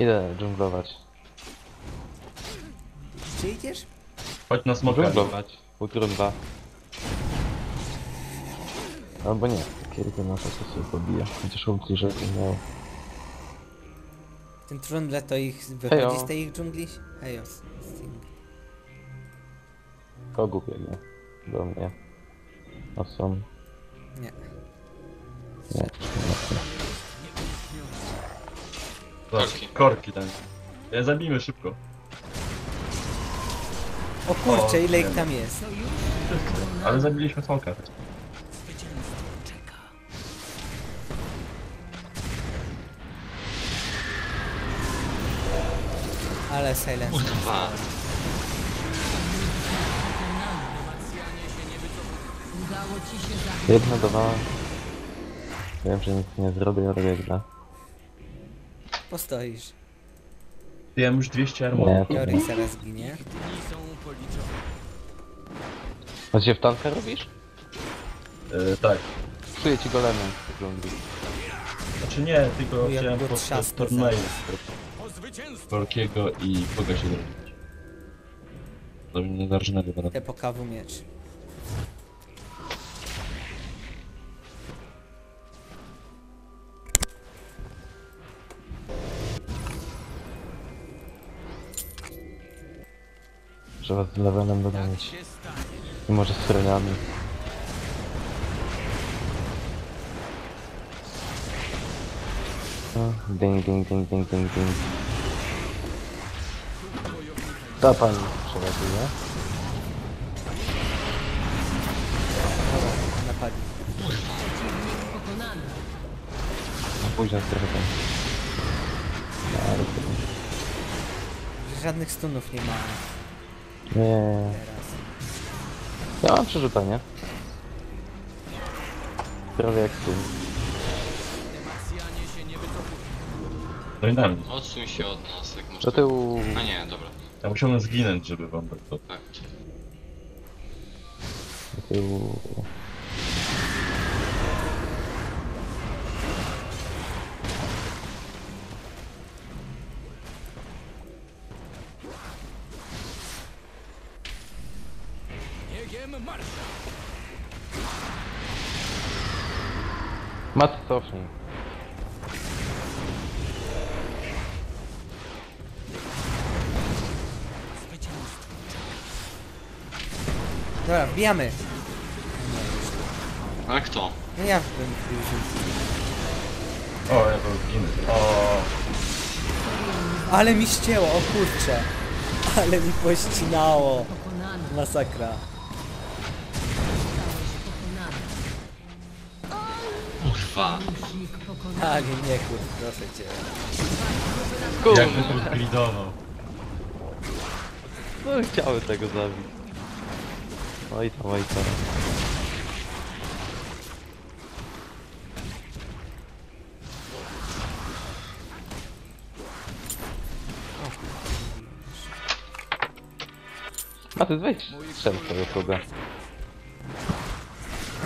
Idę dżunglować. Czy idziesz? Chodź na smoka. Dżunglować. Utru 2. Albo nie. Kiedy na to sobie pobija. Chociaż ulti, żeby miał. Ten trundle to ich wychodzi Hejo. z tej ich dżungli? Hejo. z- z tym. Kogu biegnie. Do mnie. A są. Nie. Nie. Zobacz, korki ten. Ja zabijmy szybko. O kurczę, O, ile ich tam jest? Ale zabiliśmy smoka. Ale silence. Kurwa. Jedna dwa. Wiem, że nic nie zrobię, ale biegnę. Postoisz. Ja mam już 200 armor. Nie, to Jorik nie. zaraz ginie. A się w tanka robisz? E, tak. Psuję ci golemem w dżungli. Znaczy nie, tylko Jak chciałem go podczas trzasnę turnieju. Korkiego i kogo się zrobić. Do mnie zarżnego będę. Te pokawu miecz. Trzeba z levelem dogonić. I może z syrenami. No, Ding, ding, ding, ding, ding, ding. Ta pani przeładuje. Napadli. No trochę tam. No, to... Żadnych stunów nie ma Nie. teraz. Ja mam przerzucanie. Prawie jak tu. No i na mnie. Odsuń się od nas, jak masz... Do tyłu. A nie, dobra. Ja musiałem zginąć, żeby wam tak to... Tak. Do tyłu. Mat cofnij. Dobra, wbijamy. Ale kto? No ja bym wbił. O, ja był ginę. O, Ale mi ścięło, o kurcze. Ale mi pościnało. Masakra. Kurwa. Tak, nie kur, proszę cię. jakby tu gridował. No chciały tego zabić. Oj tam, oj tam. A ty weź strzel sobie kogo.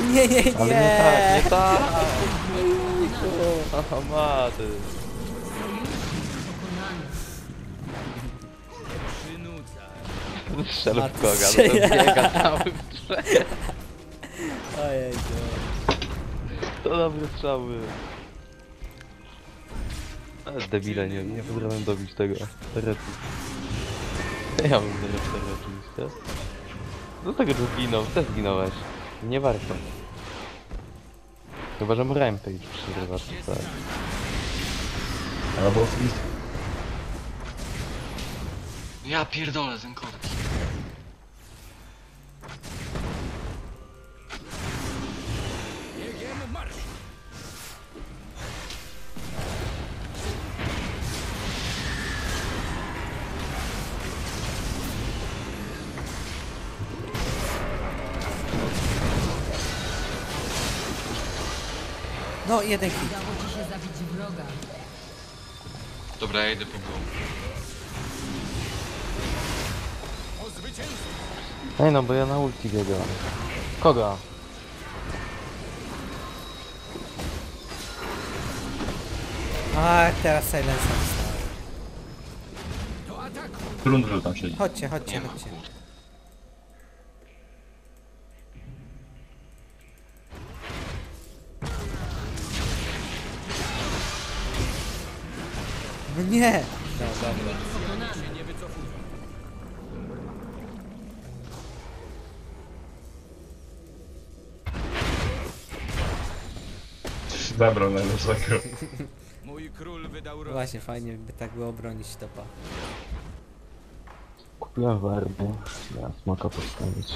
Nie, nie, nie. Ale nie tak, nie tak! Aha, maty. Strzel Maty w koga, no to biega cały w drzewie. Ojej, To dobre strzały. Ale debile, nie, nie potrafię dobić tego teretu. Ja bym tego oczywiście. Do tego, że zginął, też zginąłeś. Nie warto. Chyba, że mu rampage przerywa, to tak. Albo flist. Ja pierdolę ten korki. No, jeden hit. Udało ci się zabić wroga. Dobra, ja idę po głowę. Ej no, bo ja na ulti biegam. Kogo? A, teraz silence dostałem. Trundlu tam siedzi. Chodźcie, chodźcie, chodźcie. No nie! No dobra. Zabrał najlepszego. Mój król wydał No roz... Właśnie, fajnie by tak było bronić topa. Kupiłem wardy. Ja smoka postawić.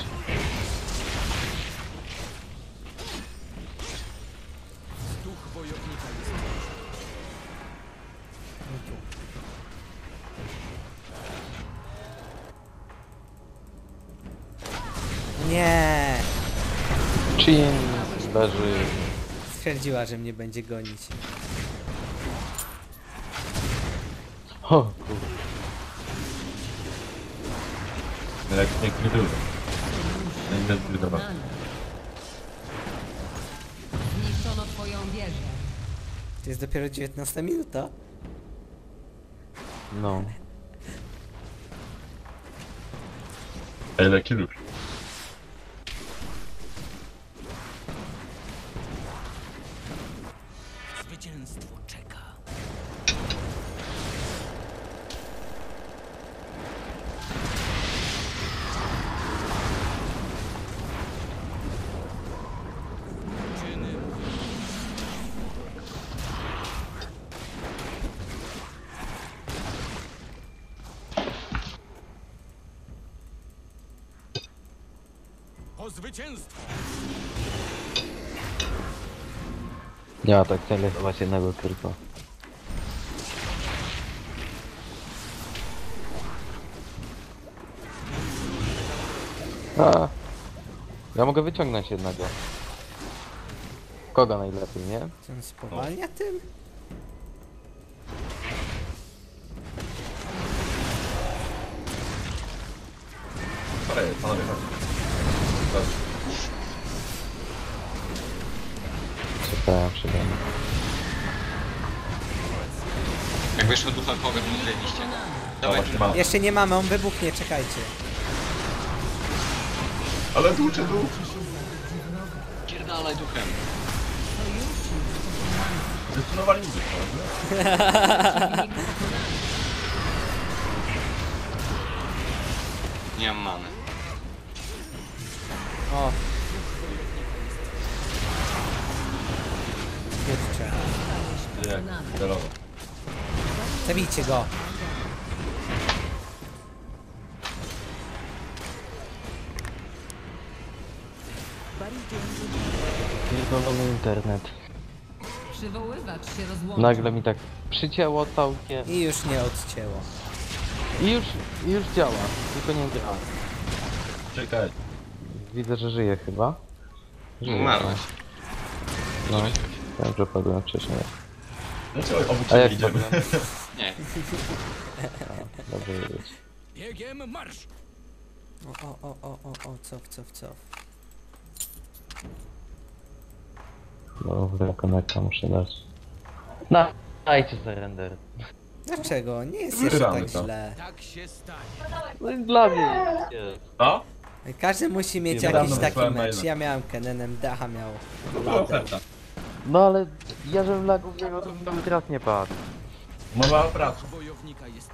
Stwierdziła, że mnie będzie gonić. O kurde. Jak nie krytył. Nie krytywał. Zniszczono twoją wieżę. To jest dopiero 19 minuta. No. Ile killów? Po zwycięstwo! Ja tak celować jednego tylko. A, ja mogę wyciągnąć jednego. Kogo najlepiej, nie? On spowalnia tym? Czekałem przede mną. Jak wyszło ducha kogo, to zajęliście. Dawaj, Właśnie mam. Jeszcze nie mamy, on wybuchnie, czekajcie. Ale tłucze tu. pierdalaj duchem. Zdecydowali mi Nie mam many. O. Jak celowo. Zabijcie go. Pierdolony internet. Przywoływacz się rozłączył. Nagle mi tak przycięło całkiem. I już nie odcięło. I już, i już działa, tylko nie działa. Czekaj. Widzę, że żyje chyba. Żyje. Umarłeś. No, wiem, że padłem wcześniej. No co, obok A jak idziemy. Nie. Dobrze wiedzieć. Biegiem marsz! O, o, o, o, o, o, cof, cof, cof. Dobra, konekta muszę dać. No, dajcie surrender. Dlaczego? Nie jest jeszcze Wyramy tak to. źle. Tak się stanie. No i dla mnie. Jest. Co? Każdy musi mieć Nie, jakiś taki wysłałem mecz. Ja miałem Kenenem, Daha miał. To była oferta. No ale ja żebym lagów nie miał, to bym nawet raz nie padł. Mowa o pracy. Wojownika jest.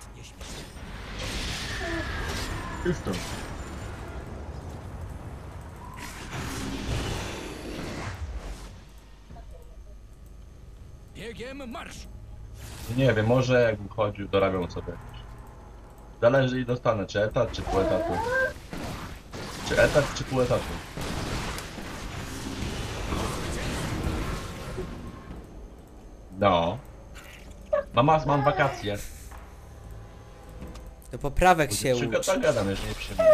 Już to. Biegiem marsz! Nie wiem, może jakbym chodził, dorabiał sobie. Zależy i dostanę, czy etat, czy pół etatu. Czy etat, czy pół etatu. No. Mama, mam wakacje. Do poprawek się ucz. tak gadam, jeżeli nie przyjmę.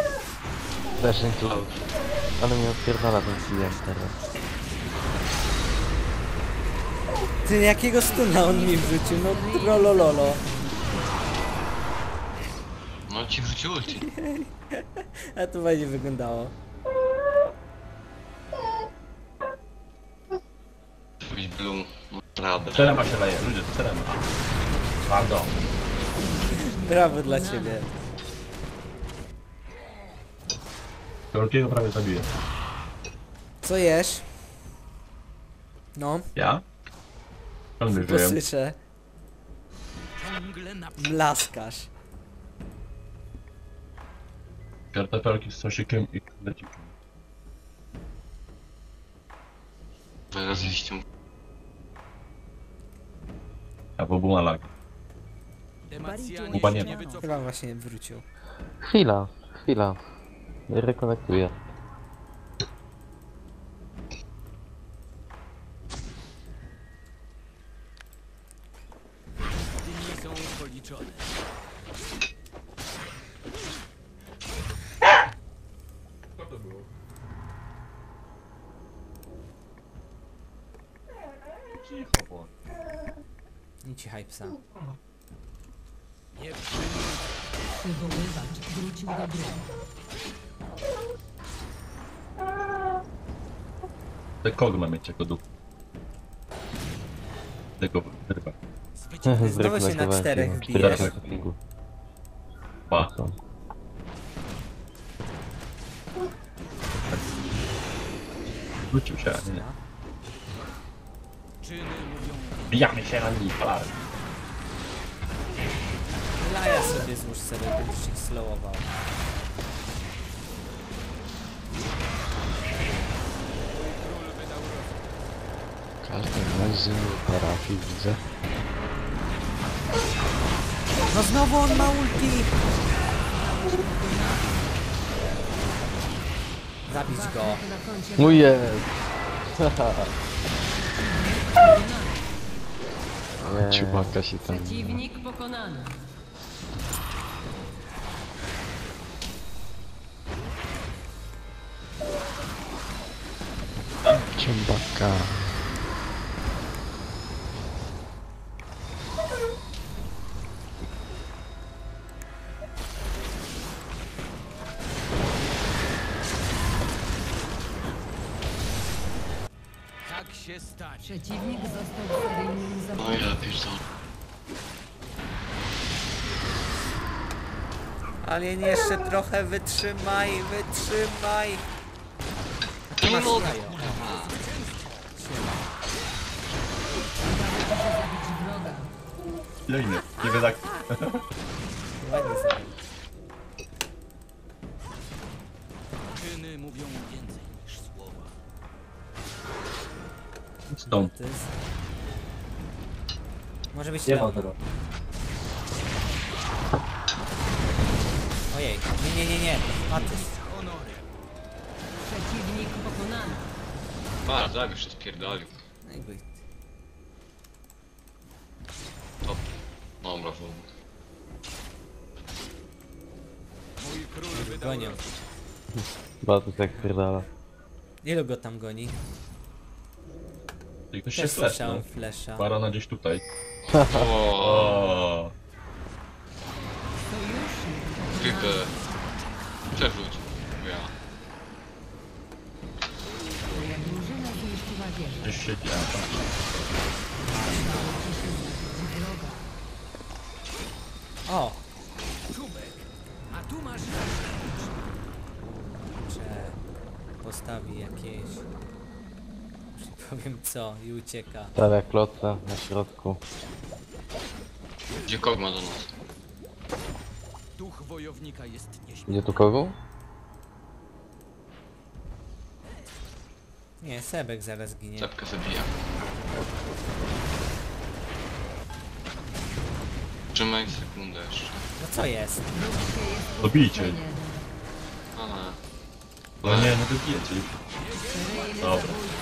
Dashing close. Ale mnie odpierdala ten CM teraz. Ty jakiego stuna on mi wrzucił? No trolololo. No ci wrzucił ulti. A to będzie wyglądało. Być blue. Radę. Cerema się leje, ludzie, to cerema. Twardo. Brawo dla ciebie. Wielkiego prawie zabiję. Co jesz? No, Ja? Skąd wiesz, że jem? posłyszę. Mlaskasz. Kartofelki z sosikiem i lecikiem. Wyraziliście mu Albo. Demacjanie Kuba nie ma. Chyba właśnie wrócił. Chwila, chwila. Rekonektuję. Dni są policzone. Cicho, bo. Nie cichaj psa. Nie. Przywoływacz wrócił do gry. Te kogo ma mieć jako duch? Tego wyrwa. Znowu się na czterech Mam. Ba. Co? Wrócił się, nie? Czyny mówią Bijamy się na nim, falary. Laja sobie złóż sobie, będziesz ich slowował. Każdy magazyn parafii widzę. No znowu on ma ulti! Zabić go. Na koncie Mój jest! Nie. Ciubaka się tam... przeciwnik pokonany. Ciubaka. tak. Przeciwnik Alien jeszcze trochę wytrzymaj, wytrzymaj! Nie wiem jak... Ładnie sobie. Czyny mówią więcej niż słowa. Stąd. Może być Nie ma tego. Ojej, nie, nie, nie, nie. Matys. Przeciwnik pokonany. Tak już się spierdolił. No i chuj. Top. Dobra, w Mój król wydał Gonią. Batus jak pierdala. Ilu go tam goni? Tylko się Też no. słyszałem flesza. Barona gdzieś tutaj. O, O. Creeper. Przerzuć. Ja. Twoja drużyna zniszczyła wieżę. Wroga. O! Czubek. A tu masz Czy postawi jakieś... Już nie powiem co i ucieka. Stawia kloca na środku. Gdzie Kogma do nas? Duch wojownika jest nieśmiertelny. Idzie tu kogo? Nie, Sebek zaraz ginie. Czapkę zabija. Trzymaj sekundę jeszcze. No co jest? Dobijcie. A, No nie, no wybijecie. Seryjny Dobra. zabójca.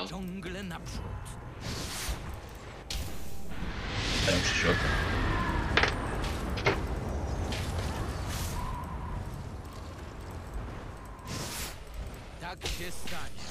Tam gdzieś wlazł. Ciągle naprzód. Dają przy środku. Tak się stanie.